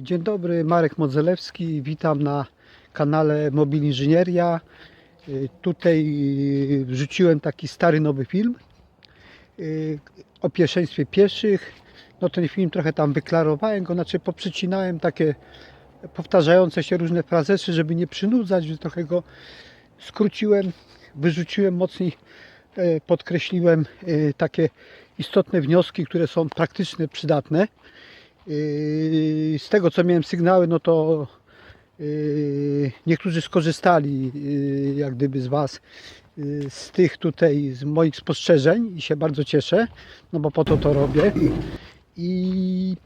Dzień dobry, Marek Modzelewski. Witam na kanale Mobil Inżynieria. Tutaj y, wrzuciłem taki stary nowy film y, o pierwszeństwie pieszych. No ten film trochę tam wyklarowałem go, znaczy poprzycinałem takie powtarzające się różne frazesy, żeby nie przynudzać, że trochę go skróciłem, wyrzuciłem mocniej, e, podkreśliłem e, takie istotne wnioski, które są praktyczne, przydatne. Yy, Z tego co miałem sygnały, no to yy, niektórzy skorzystali yy, jak gdyby z Was z tych tutaj, z moich spostrzeżeń i się bardzo cieszę, no bo po to to robię i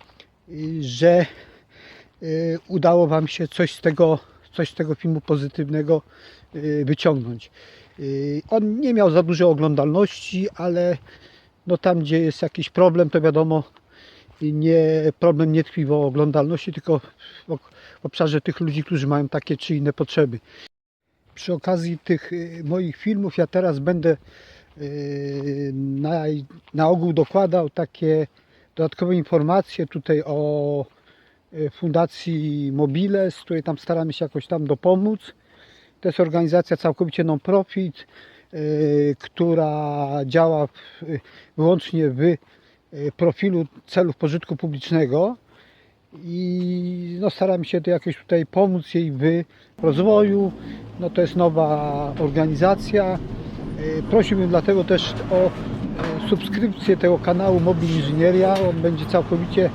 że udało Wam się coś z tego, coś z tego filmu pozytywnego wyciągnąć. On nie miał za dużo oglądalności, ale no tam gdzie jest jakiś problem, to wiadomo, nie, problem nie tkwi w oglądalności, tylko w obszarze tych ludzi, którzy mają takie czy inne potrzeby. Przy okazji tych y, moich filmów ja teraz będę y, na, na ogół dokładał takie dodatkowe informacje tutaj o y, Fundacji Mobile, z której tam staramy się jakoś tam dopomóc. To jest organizacja całkowicie non-profit, która działa wyłącznie w profilu celów pożytku publicznego i no, staram się to jakoś tutaj pomóc jej w rozwoju. No, to jest nowa organizacja. Y, Prosiłbym dlatego też o y, subskrypcję tego kanału Mobil Inżynieria. On będzie całkowicie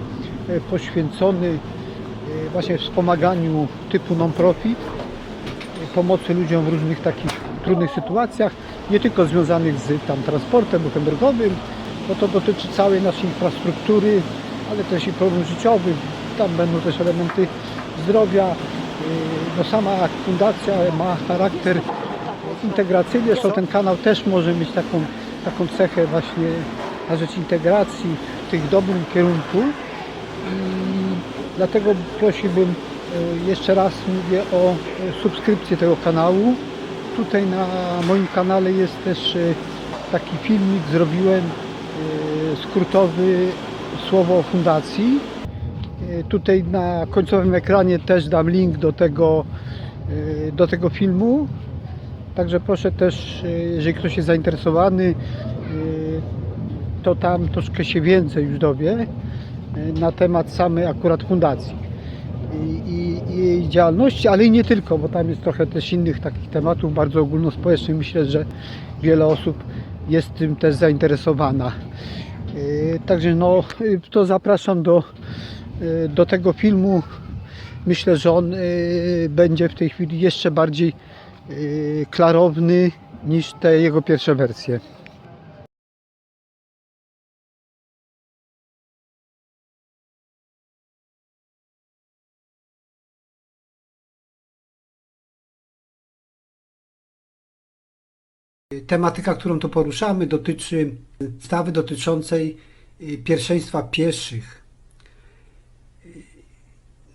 y, poświęcony y, właśnie wspomaganiu typu non-profit, y, pomocy ludziom w różnych takich trudnych sytuacjach, nie tylko związanych z tam transportem drogowym, bo to dotyczy całej naszej infrastruktury, ale też i problemów życiowych. Tam będą też elementy zdrowia. Yy, No sama fundacja ma charakter integracyjny, zresztą ten kanał też może mieć taką, taką cechę właśnie na rzecz integracji w tych dobrym kierunku. I dlatego prosiłbym yy, jeszcze raz mówię o yy, subskrypcję tego kanału. Tutaj na moim kanale jest też taki filmik zrobiłem skrótowy słowo o fundacji. Yy, Tutaj na końcowym ekranie też dam link do tego, yy, do tego filmu. Także proszę też, jeżeli ktoś jest zainteresowany, to tam troszkę się więcej już dowie na temat samej akurat fundacji i, i jej działalności, ale i nie tylko, bo tam jest trochę też innych takich tematów bardzo ogólnospołecznych. Myślę, że wiele osób jest tym też zainteresowana. Yy, Także no, yy, to zapraszam do, yy, do tego filmu. Myślę, że on będzie w tej chwili jeszcze bardziej klarowny niż te jego pierwsze wersje. Tematyka, którą tu poruszamy, dotyczy ustawy dotyczącej y, pierwszeństwa pieszych.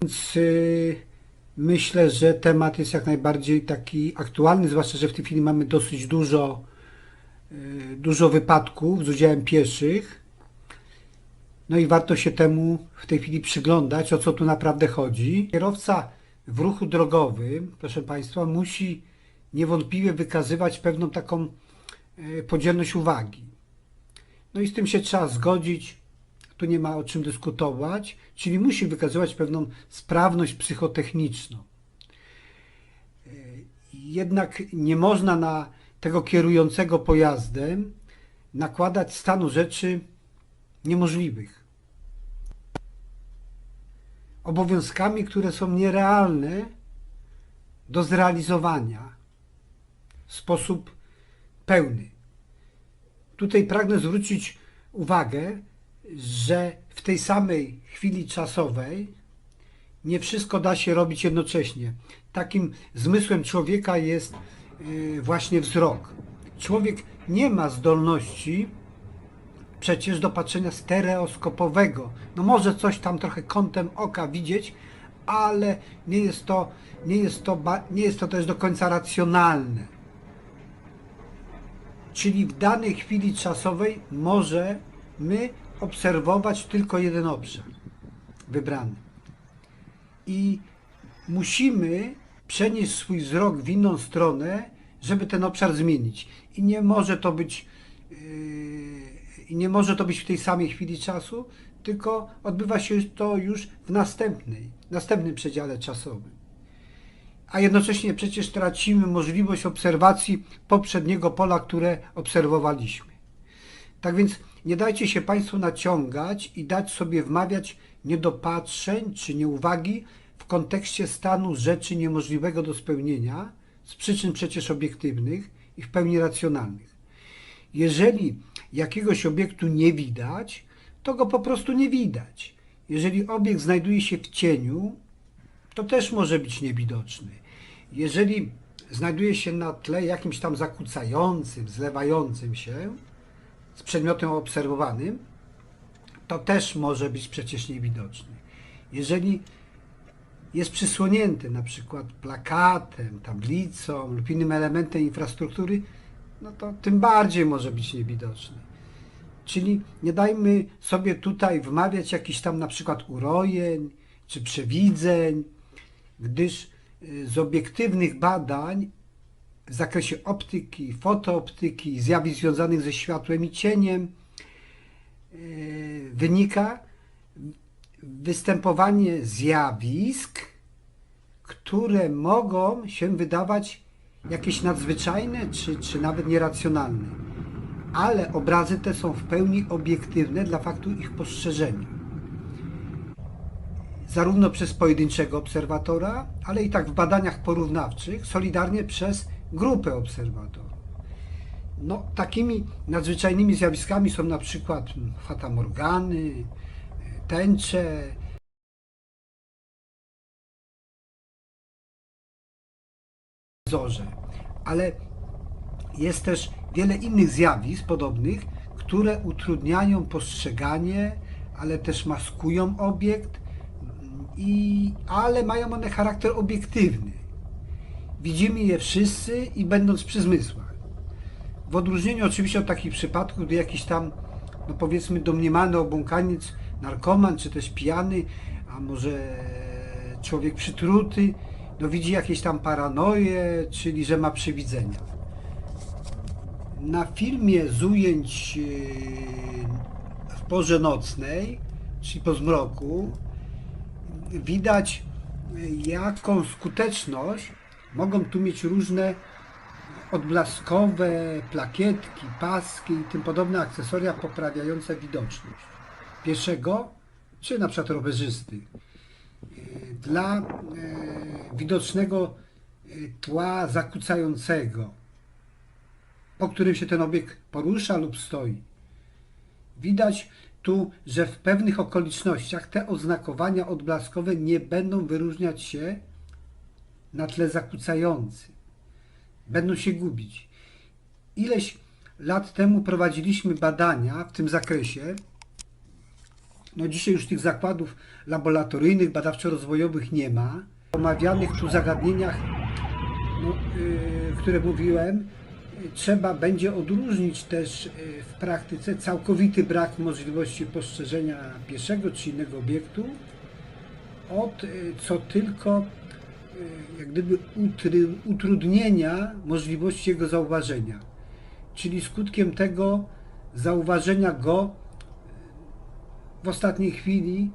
Więc y, myślę, że temat jest jak najbardziej taki aktualny, zwłaszcza, że w tej chwili mamy dosyć dużo, y, dużo wypadków z udziałem pieszych. No i warto się temu w tej chwili przyglądać, o co tu naprawdę chodzi. Kierowca w ruchu drogowym, proszę Państwa, musi niewątpliwie wykazywać pewną taką e, podzielność uwagi. No i z tym się trzeba zgodzić, tu nie ma o czym dyskutować, czyli musi wykazywać pewną sprawność psychotechniczną. E, Jednak nie można na tego kierującego pojazdem nakładać stanu rzeczy niemożliwych. Obowiązkami, które są nierealne do zrealizowania sposób pełny. Tutaj pragnę zwrócić uwagę, że w tej samej chwili czasowej nie wszystko da się robić jednocześnie. Takim zmysłem człowieka jest yy, właśnie wzrok. Człowiek nie ma zdolności przecież do patrzenia stereoskopowego. No może coś tam trochę kątem oka widzieć, ale nie jest to, nie jest to, nie jest to też do końca racjonalne. Czyli w danej chwili czasowej możemy obserwować tylko jeden obszar wybrany. i musimy przenieść swój wzrok w inną stronę, żeby ten obszar zmienić. I nie może to być yy, nie może to być w tej samej chwili czasu, tylko odbywa się to już w następnej, następnym przedziale czasowym. A jednocześnie przecież tracimy możliwość obserwacji poprzedniego pola, które obserwowaliśmy. Tak więc nie dajcie się Państwo naciągać i dać sobie wmawiać niedopatrzeń czy nieuwagi w kontekście stanu rzeczy niemożliwego do spełnienia z przyczyn przecież obiektywnych i w pełni racjonalnych. Jeżeli jakiegoś obiektu nie widać, to go po prostu nie widać. Jeżeli obiekt znajduje się w cieniu, to też może być niewidoczny. Jeżeli znajduje się na tle jakimś tam zakłócającym, zlewającym się z przedmiotem obserwowanym, to też może być przecież niewidoczny. Jeżeli jest przysłonięty na przykład plakatem, tablicą lub innym elementem infrastruktury, no to tym bardziej może być niewidoczny. Czyli nie dajmy sobie tutaj wmawiać jakichś tam na przykład urojeń czy przewidzeń, gdyż y, z obiektywnych badań w zakresie optyki, fotooptyki, zjawisk związanych ze światłem i cieniem y, wynika występowanie zjawisk, które mogą się wydawać jakieś nadzwyczajne czy, czy nawet nieracjonalne. Ale obrazy te są w pełni obiektywne dla faktu ich postrzeżenia. Zarówno przez pojedynczego obserwatora, ale i tak w badaniach porównawczych, solidarnie przez grupę obserwatorów. No, takimi nadzwyczajnymi zjawiskami są na przykład fatamorgany, tęcze, zorze. Ale jest też wiele innych zjawisk podobnych, które utrudniają postrzeganie, ale też maskują obiekt, i, ale mają one charakter obiektywny. Widzimy je wszyscy i będąc przy zmysłach. W odróżnieniu oczywiście od takich przypadków, gdy jakiś tam, no powiedzmy, domniemany obłąkaniec, narkoman, czy też pijany, a może człowiek przytruty, no widzi jakieś tam paranoje, czyli że ma przewidzenia. Na filmie z ujęć yy, w porze nocnej, czyli po zmroku, widać jaką skuteczność mogą tu mieć różne odblaskowe plakietki, paski i tym podobne akcesoria poprawiające widoczność pieszego czy na przykład rowerzysty. Dla e, widocznego e, tła zakłócającego, po którym się ten obiekt porusza lub stoi. Widać tu, że w pewnych okolicznościach te oznakowania odblaskowe nie będą wyróżniać się na tle zakłócającym. Będą się gubić. Ileś lat temu prowadziliśmy badania w tym zakresie. No dzisiaj już tych zakładów laboratoryjnych, badawczo-rozwojowych nie ma. W omawianych tu zagadnieniach, no, yy, które mówiłem, trzeba będzie odróżnić też yy, w praktyce całkowity brak możliwości postrzeżenia pieszego czy innego obiektu od yy, co tylko yy, jak gdyby utrudnienia możliwości jego zauważenia. Czyli skutkiem tego zauważenia go w ostatniej chwili,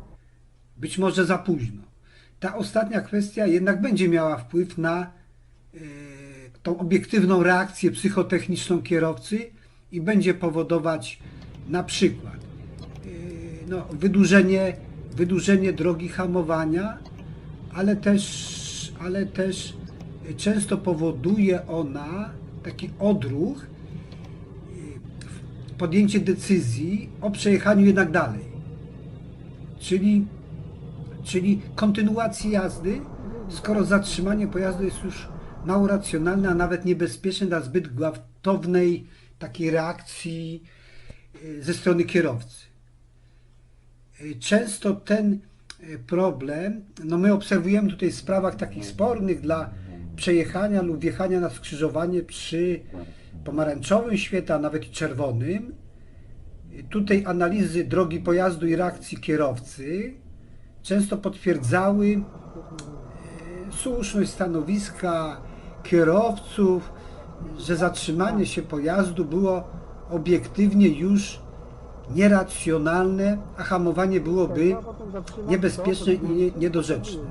być może za późno. Ta ostatnia kwestia jednak będzie miała wpływ na tą obiektywną reakcję psychotechniczną kierowcy i będzie powodować na przykład e, no, wydłużenie, wydłużenie drogi hamowania, ale też, ale też często powoduje ona taki odruch, e, podjęcie decyzji o przejechaniu jednak dalej. Czyli, czyli kontynuacji jazdy, skoro zatrzymanie pojazdu jest już mało racjonalne, a nawet niebezpieczne dla zbyt gwałtownej takiej reakcji y, ze strony kierowcy. Y, Często ten y, problem, no my obserwujemy tutaj w sprawach takich spornych dla przejechania lub wjechania na skrzyżowanie przy pomarańczowym świetle, a nawet czerwonym, Tutaj analizy drogi pojazdu i reakcji kierowcy często potwierdzały słuszność stanowiska kierowców, że zatrzymanie się pojazdu było obiektywnie już nieracjonalne, a hamowanie byłoby niebezpieczne i nie- niedorzeczne.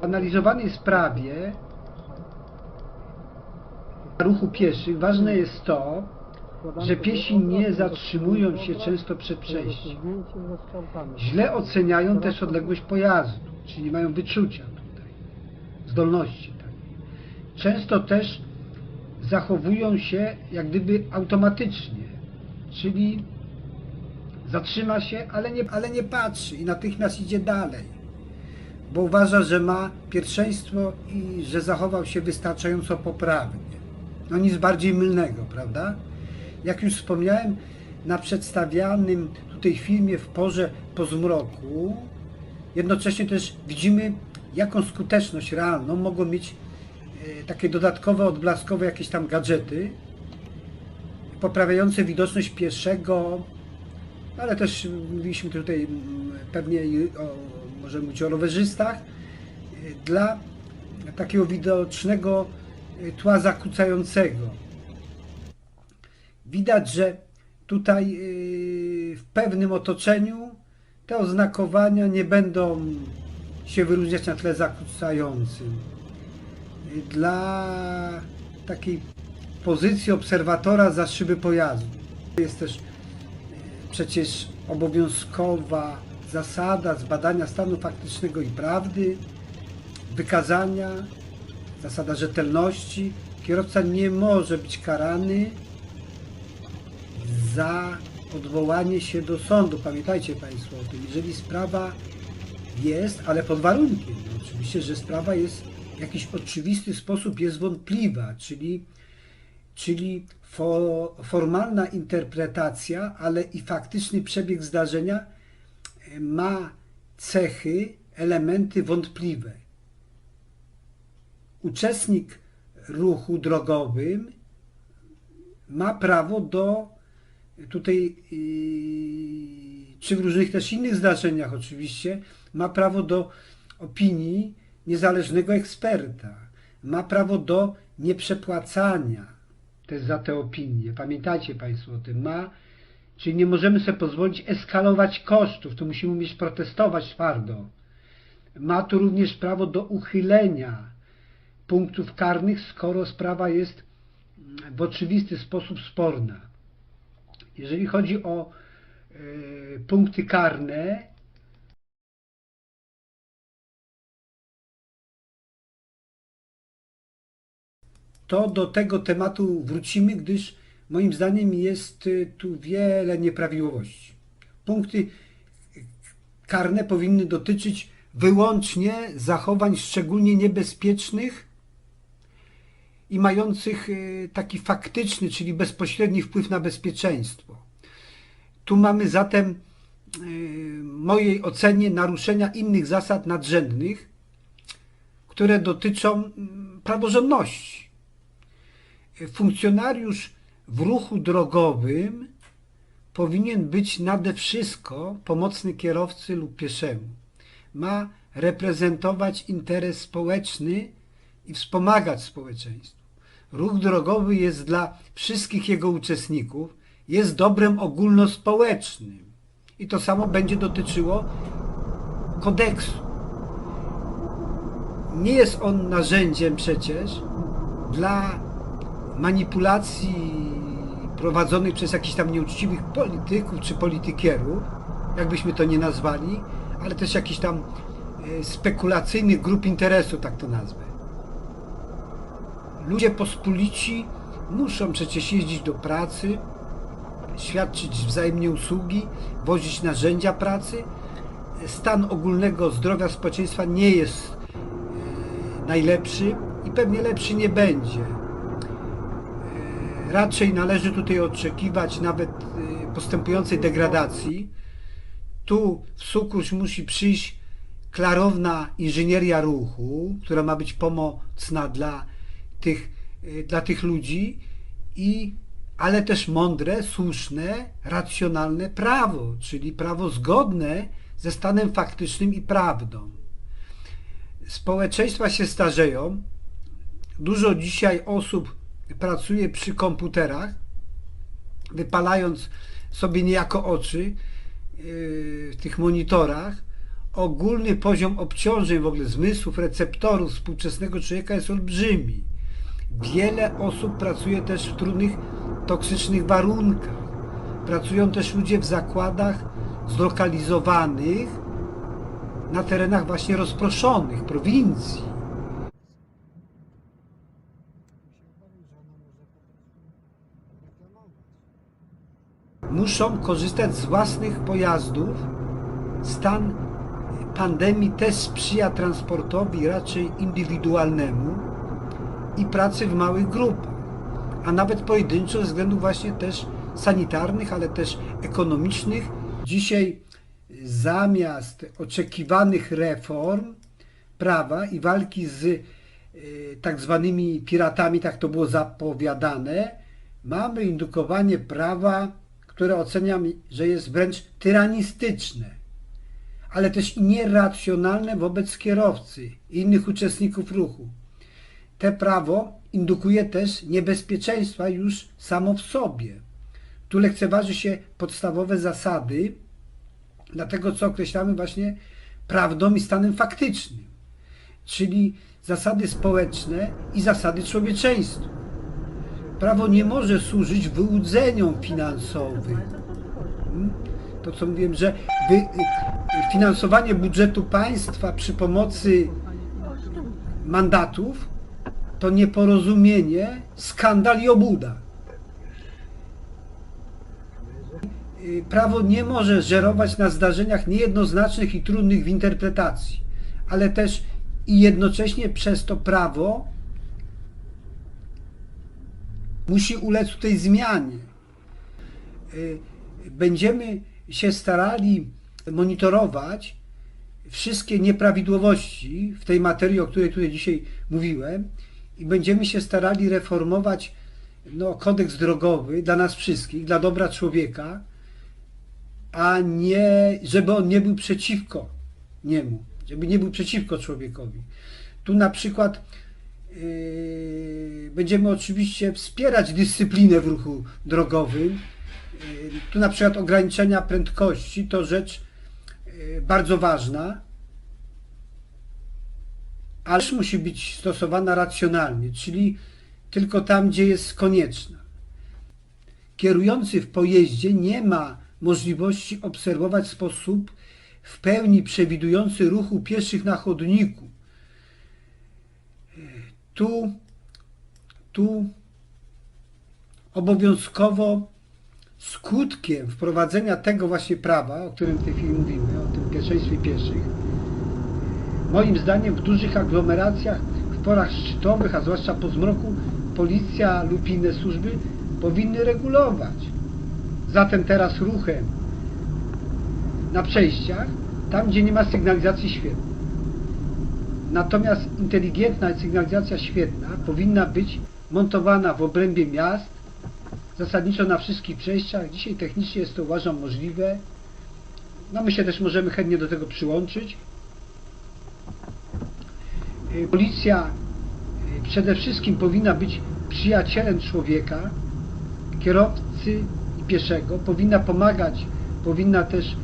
W analizowanej sprawie ruchu pieszych ważne jest to, że piesi nie zatrzymują się często przed przejściem. Źle oceniają też odległość pojazdu, czyli nie mają wyczucia zdolności. Często też zachowują się jak gdyby automatycznie, czyli zatrzyma się, ale nie, ale nie patrzy i natychmiast idzie dalej, bo uważa, że ma pierwszeństwo i że zachował się wystarczająco poprawnie. No nic bardziej mylnego, prawda? Jak już wspomniałem, na przedstawianym tutaj filmie w porze po zmroku, jednocześnie też widzimy, jaką skuteczność realną mogą mieć e, takie dodatkowe, odblaskowe jakieś tam gadżety, poprawiające widoczność pieszego, ale też mówiliśmy tutaj mm, pewnie o, możemy mówić o rowerzystach, e, dla takiego widocznego e, tła zakłócającego. Widać, że tutaj w pewnym otoczeniu te oznakowania nie będą się wyróżniać na tle zakłócającym. Dla takiej pozycji obserwatora za szyby pojazdu jest też yy, przecież obowiązkowa zasada zbadania stanu faktycznego i prawdy, wykazania, zasada rzetelności. Kierowca nie może być karany za odwołanie się do sądu. Pamiętajcie Państwo o tym. Jeżeli sprawa jest, ale pod warunkiem, no oczywiście, że sprawa jest w jakiś oczywisty sposób jest wątpliwa, czyli, czyli fo, formalna interpretacja, ale i faktyczny przebieg zdarzenia e, ma cechy, elementy wątpliwe. Uczestnik ruchu drogowym ma prawo do tutaj, czy w różnych też innych zdarzeniach oczywiście, ma prawo do opinii niezależnego eksperta. Ma prawo do nieprzepłacania też za te opinie. Pamiętajcie Państwo o tym. Ma, czyli nie możemy sobie pozwolić eskalować kosztów, tu musimy umieć protestować twardo. Ma tu również prawo do uchylenia punktów karnych, skoro sprawa jest w oczywisty sposób sporna. Jeżeli chodzi o e, punkty karne, to do tego tematu wrócimy, gdyż moim zdaniem jest y, tu wiele nieprawidłowości. Punkty karne powinny dotyczyć wyłącznie zachowań szczególnie niebezpiecznych i mających y, taki faktyczny, czyli bezpośredni wpływ na bezpieczeństwo. Tu mamy zatem y, mojej ocenie naruszenia innych zasad nadrzędnych, które dotyczą mm, praworządności. Funkcjonariusz w ruchu drogowym powinien być nade wszystko pomocny kierowcy lub pieszemu. Ma reprezentować interes społeczny i wspomagać społeczeństwo. Ruch drogowy jest dla wszystkich jego uczestników, jest dobrem ogólnospołecznym. I to samo będzie dotyczyło kodeksu. Nie jest on narzędziem przecież dla manipulacji prowadzonych przez jakichś tam nieuczciwych polityków czy politykierów, jakbyśmy to nie nazwali, ale też jakichś tam e, spekulacyjnych grup interesu, tak to nazwę. Ludzie pospolici muszą przecież jeździć do pracy, świadczyć wzajemnie usługi, wozić narzędzia pracy. Stan ogólnego zdrowia społeczeństwa nie jest e, najlepszy i pewnie lepszy nie będzie. Raczej należy tutaj oczekiwać nawet e, postępującej degradacji. Tu w sukurs musi przyjść klarowna inżynieria ruchu, która ma być pomocna dla tych, y, dla tych ludzi, i, ale też mądre, słuszne, racjonalne prawo, czyli prawo zgodne ze stanem faktycznym i prawdą. Społeczeństwa się starzeją. Dużo dzisiaj osób pracuje przy komputerach, wypalając sobie niejako oczy yy, w tych monitorach. Ogólny poziom obciążeń w ogóle zmysłów, receptorów współczesnego człowieka jest olbrzymi. Wiele osób pracuje też w trudnych, toksycznych warunkach. Pracują też ludzie w zakładach zlokalizowanych na terenach właśnie rozproszonych, prowincji. Muszą korzystać z własnych pojazdów. Stan pandemii też sprzyja transportowi raczej indywidualnemu i pracy w małych grupach, a nawet pojedynczo ze względów właśnie też sanitarnych, ale też ekonomicznych. Dzisiaj zamiast oczekiwanych reform prawa i walki z y, tak zwanymi piratami, tak to było zapowiadane, mamy indukowanie prawa, które oceniam, że jest wręcz tyranistyczne, ale też nieracjonalne wobec kierowcy i innych uczestników ruchu. Te prawo indukuje też niebezpieczeństwa już samo w sobie. Tu lekceważy się podstawowe zasady, dlatego co określamy właśnie prawdą i stanem faktycznym, czyli zasady społeczne i zasady człowieczeństwa. Prawo nie może służyć wyłudzeniom finansowym. Hmm? To co mówiłem, że wy, y, finansowanie budżetu państwa przy pomocy mandatów to nieporozumienie, skandal i obuda. Y, Prawo nie może żerować na zdarzeniach niejednoznacznych i trudnych w interpretacji, ale też i jednocześnie przez to prawo musi ulec tej zmianie. Y, Będziemy się starali monitorować wszystkie nieprawidłowości w tej materii, o której tutaj dzisiaj mówiłem, i będziemy się starali reformować no, kodeks drogowy dla nas wszystkich, dla dobra człowieka, a nie, żeby on nie był przeciwko niemu, żeby nie był przeciwko człowiekowi. Tu na przykład będziemy oczywiście wspierać dyscyplinę w ruchu drogowym. Yy, tu na przykład ograniczenia prędkości to rzecz yy, bardzo ważna, ale musi być stosowana racjonalnie, czyli tylko tam, gdzie jest konieczna. Kierujący w pojeździe nie ma możliwości obserwować w sposób w pełni przewidujący ruchu pieszych na chodniku. Tu, tu obowiązkowo skutkiem wprowadzenia tego właśnie prawa, o którym w tej chwili mówimy, o tym pierwszeństwie pieszych, moim zdaniem w dużych aglomeracjach w porach szczytowych, a zwłaszcza po zmroku, policja lub inne służby powinny regulować. Zatem teraz ruchem na przejściach, tam gdzie nie ma sygnalizacji świetnej. Natomiast inteligentna sygnalizacja świetna powinna być montowana w obrębie miast, zasadniczo na wszystkich przejściach. Dzisiaj technicznie jest to uważam możliwe. No my się też możemy chętnie do tego przyłączyć. Y, Policja y, przede wszystkim powinna być przyjacielem człowieka, kierowcy i pieszego, powinna pomagać, powinna też y,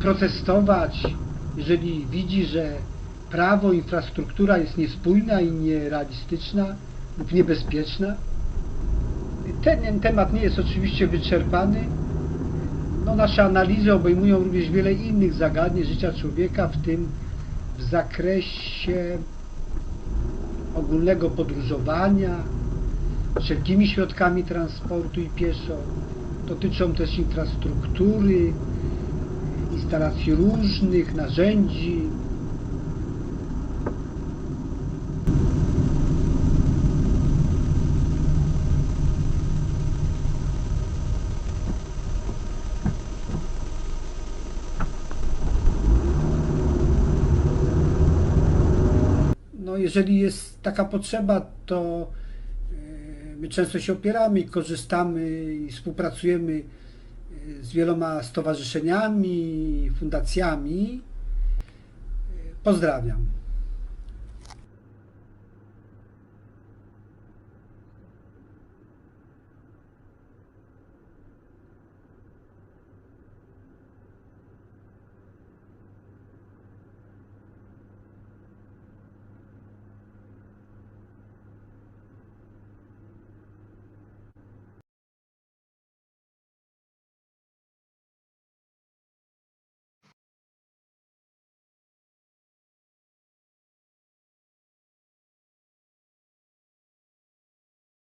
protestować, jeżeli widzi, że prawo, infrastruktura jest niespójna i nierealistyczna lub niebezpieczna. Ten temat nie jest oczywiście wyczerpany. No, nasze analizy obejmują również wiele innych zagadnień życia człowieka, w tym w zakresie ogólnego podróżowania, wszelkimi środkami transportu i pieszo. Dotyczą też infrastruktury, instalacji różnych, narzędzi. No, jeżeli jest taka potrzeba, to e, my często się opieramy korzystamy i współpracujemy e, z wieloma stowarzyszeniami, fundacjami. E, Pozdrawiam.